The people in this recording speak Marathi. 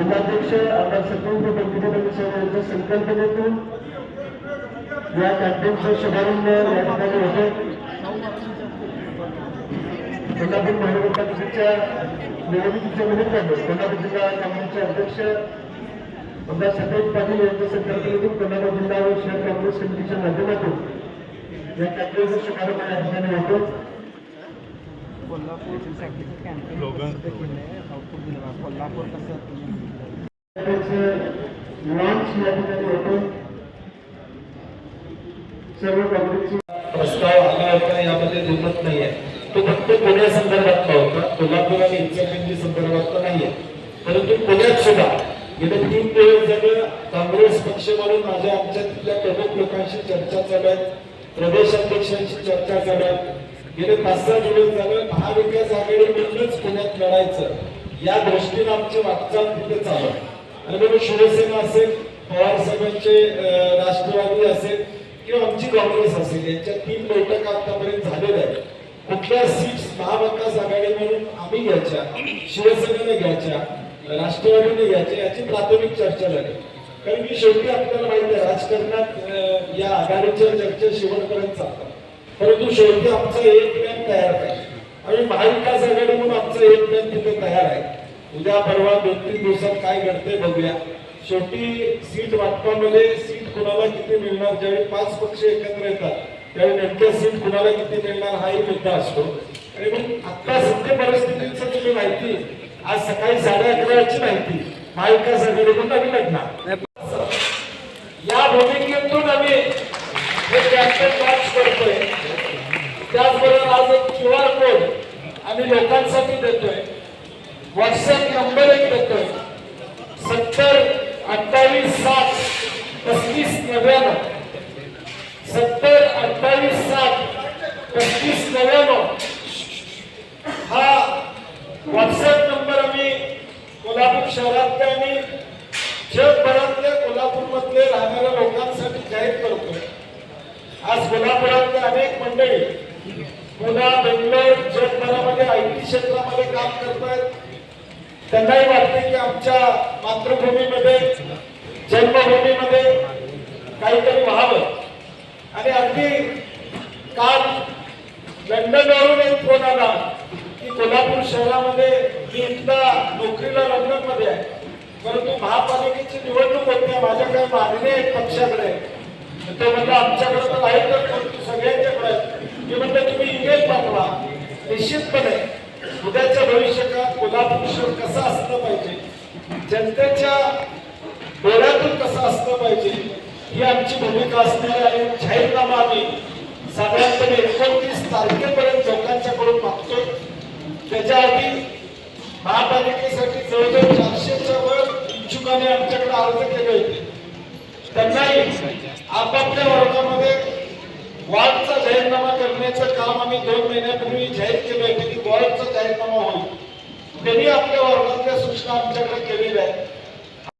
जिल्हाध्यक्ष आमदार सत्येंद्र बंकिमराव साहेब यांच्या संकल्पनेतून या कॅम्पेनचा शुभारंभ या ठिकाणी होतो कोल्हापूर महानगरपालिकेच्या निवडणुकीच्या निमित्तानं कोल्हापूर जिल्हा काँग्रेसचे अध्यक्ष आमदार सतेज पाटील यांच्या संकल्पनेतून कोल्हापूर जिल्हा व शहर काँग्रेस समितीच्या माध्यमातून या कॅम्पेनचा शुभारंभ या ठिकाणी होतो प्रस्ताव आला होता यामध्ये दुमत नाहीये. तो फक्त पुण्यासंदर्भातला होता. कोल्हापूर आणि इचलकरंजी संदर्भातला नाहीये. परंतु पुण्यात सुद्धा गेले तीन दिवस झालं काँग्रेस पक्ष म्हणून माझ्या आमच्या तिथल्या प्रमुख लोकांशी चर्चा चालू आहे. प्रदेश अध्यक्षांशी चर्चा चालू आहे. गेले पाच सहा दिवस झालं महाविकास आघाडी म्हणूनच पुण्यात लढायचं. या दृष्टीनं आमची वाटचाल तिथे चालू आणि म्हणून शिवसेना असेल पवार साहेबांचे राष्ट्रवादी असेल किंवा आमची काँग्रेस असेल यांच्या तीन बैठका आतापर्यंत झालेल्या आहेत. कुठल्या सीट्स महाविकास आघाडी म्हणून आम्ही घ्यायच्या शिवसेनेने घ्यायच्या राष्ट्रवादीने घ्यायच्या याची प्राथमिक चर्चा झाली. कारण की शेवटी आपल्याला माहिती आहे राजकारणात या आघाडीच्या चर्चा शेवटपर्यंत चालतात. परंतु शेवटी आमचा एक प्लॅन तयार आहे. आणि महाविकास आघाडी म्हणून आमचा एक प्लॅन तिथे तयार आहे. उद्या परवा दोन तीन दिवसात काय घडते बघूया. शेवटी सीट वाटपामध्ये सीट कुणाला किती मिळणार? ज्यावेळी पाच पक्ष एकत्र येतात त्यावेळी नेमक्या सीट कुणाला किती मिळणार हाही मुद्दा असतो. आणि मग आता सत्य परिस्थितीचं तुम्ही माहिती. आज सकाळी साडे अकराची माहिती. महाविकास आघाडीकडून आम्ही लढणार. या भूमिकेतून आम्ही हे कॅम्पेन मार्च करतोय. त्याचबरोबर आज एक क्यू आर कोड आम्ही लोकांसाठी देतोय. व्हॉट्सअप नंबर एक देतोय. सत्तर अठ्ठावीस सात पस्तीस नव्याण्णव. सत्तर अठ्ठावीस सात पस्तीस नव्याण्णव. हा व्हॉट्सअप नंबर आम्ही कोल्हापूर शहरातल्या आणि काम करतोय त्यांनाही वाटते की आमच्या मातृभूमीमध्ये जन्मभूमीमध्ये काहीतरी व्हावं. आणि अगदी काल लंडनवरून एक फोन आला की कोल्हापूर शहरामध्ये मी इथला नोकरीला लंडनमध्ये आहे. परंतु महापालिकेची निवडणूक होते माझ्या काही मागणी आहेत पक्षाकडे ते म्हणलं आमच्याकडे तर आहे तर सगळ्यांच्याकडे मी म्हणलं तुम्ही ईमेल पाठवा. निश्चितपणे उद्याच्या भविष्यकाळात कोल्हापूर शहर कसं असलं पाहिजे? जनतेच्या डोळ्यातून कसं असलं पाहिजे? ही आमची भूमिका असणार आहे. जाहीरनामा आम्ही साधारणपणे एकोणतीस तारखेपर्यंत लोकांच्याकडून मागतो त्याच्या आधी महापालिकेसाठी जवळजवळ चारशेच्या वर इच्छुकाने आमच्याकडे अर्ज केले. होते त्यांनाही आपापल्या करण्याचं काम आम्ही दोन महिन्यापूर्वी जाहीर केलं आहे की गोळ्यांचा जाहीरनामा होईल. त्यांनी आपल्या वर्गातल्या सूचना आमच्याकडे केलेल्या आहेत.